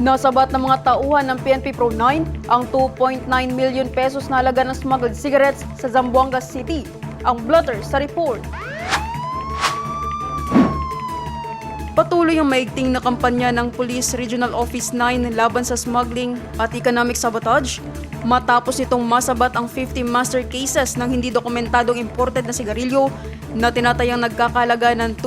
Nasabat ng mga tauhan ng PNP Pro 9 ang 2.9 million pesos na halaga ng smuggled cigarettes sa Zamboanga City. Ang blotter sa report. Patuloy ang maigting na kampanya ng Police Regional Office 9 laban sa smuggling at economic sabotage matapos itong masabat ang 50 master cases ng hindi dokumentadong imported na sigarilyo na tinatayang nagkakalaga ng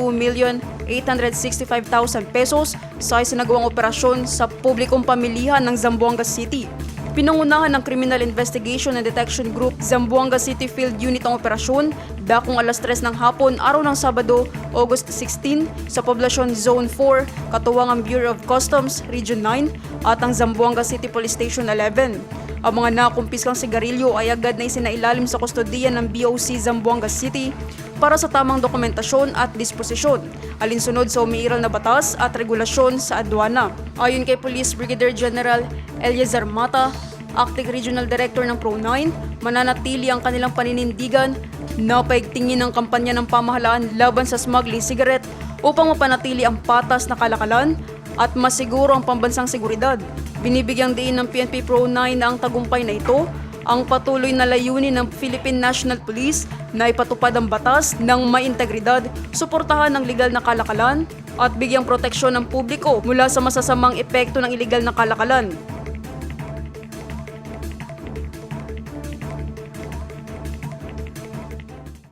2,865,000 pesos sa isinagawang operasyon sa publikong pamilihan ng Zamboanga City. Pinangunahan ng Criminal Investigation and Detection Group Zamboanga City Field Unit ang operasyon dakong alas 3 ng hapon araw ng Sabado, August 16 sa Poblasyon Zone 4, katuwang ang Bureau of Customs Region 9 at ang Zamboanga City Police Station 11. Ang mga nakumpiskang sigarilyo ay agad na isinailalim sa kustodiya ng BOC Zamboanga City para sa tamang dokumentasyon at disposisyon, alinsunod sa umiiral na batas at regulasyon sa adwana. Ayon kay Police Brigadier General Eliazar Mata, Acting Regional Director ng Pro9, mananatili ang kanilang paninindigan na paigtingin ang kampanya ng pamahalaan laban sa smuggling cigarette upang mapanatili ang patas na kalakalan at masiguro ang pambansang seguridad. Binibigyang diin ng PNP Pro9 na ang tagumpay na ito ang patuloy na layunin ng Philippine National Police na ipatupad ang batas ng may integridad, suportahan ng legal na kalakalan, at bigyang proteksyon ng publiko mula sa masasamang epekto ng iligal na kalakalan.